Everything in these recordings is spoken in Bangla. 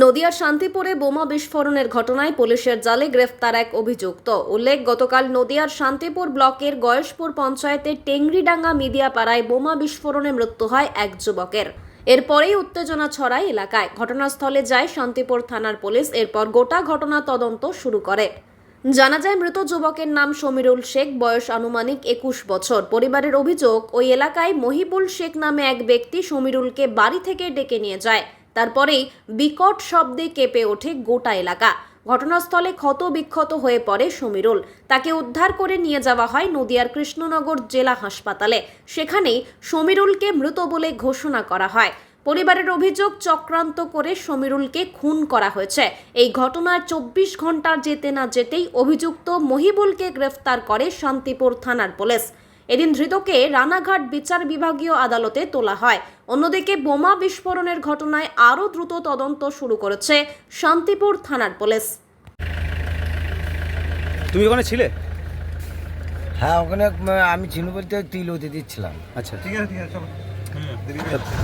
নদিয়ার শান্তিপুরে বোমা বিস্ফোরণের ঘটনায় পুলিশের জালে গ্রেফতার এক অভিযুক্ত। উল্লেখ, গতকাল নদিয়ার শান্তিপুর ব্লকের গয়েশপুর পঞ্চায়েতের টেংরিডাঙ্গা মিডিয়াপাড়ায় বোমা বিস্ফোরণে মৃত্যু হয় এক যুবকের। এরপরেই উত্তেজনা ছড়ায় এলাকায়। ঘটনাস্থলে যায় শান্তিপুর থানার পুলিশ। এরপর গোটা ঘটনা তদন্ত শুরু করে। জানা যায়, মৃত যুবকের নাম সমীরুল শেখ। বয়স আনুমানিক একুশ বছর। পরিবারের অভিযোগ, ওই এলাকায় মহিবুল শেখ নামে এক ব্যক্তি সমীরুলকে বাড়ি থেকে ডেকে নিয়ে যায়। তারপরেই বিকট শব্দে কেঁপে ওঠে গোটা এলাকা। ঘটনাস্থলে ক্ষত বিক্ষত হয়ে পড়ে সমীরুল। তাকে উদ্ধার করে নিয়ে যাওয়া হয় নদিয়ার কৃষ্ণনগর জেলা হাসপাতালে। সেখানেই সমীরুলকে মৃত বলে ঘোষণা করা হয়। পরিবারের অভিযোগ চক্রান্ত করে সমীরুলকে খুন করা হয়েছে। এই ঘটনার চব্বিশ ঘণ্টার যেতে না যেতেই অভিযুক্ত মহিবুলকে গ্রেফতার করে শান্তিপুর থানার পুলিশ। এদিন ধৃতকে রানাঘাট বিচার বিভাগীয় আদালতে তোলা হয়। অন্যদিকে বোমা বিস্ফোরণের ঘটনায় আরও দ্রুত তদন্ত শুরু করেছে শান্তিপুর থানার পুলিশ। তুমি ওখানে ছিলে? হ্যাঁ ওখানে আমি ছিল বলতে তিল হতে দিচ্ছিলাম। আচ্ছা। ঠিক আছে ঠিক আছে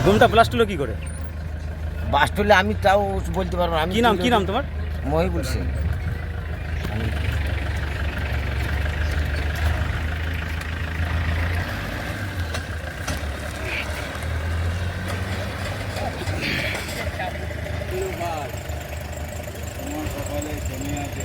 বোমটা ব্লাস্ট হলো কি করে? বাস টলে আমি তাও বলতে পারব না। আমি কি নাম কি নাম তোমার? মহিবুল সিং সকালে জমি আছে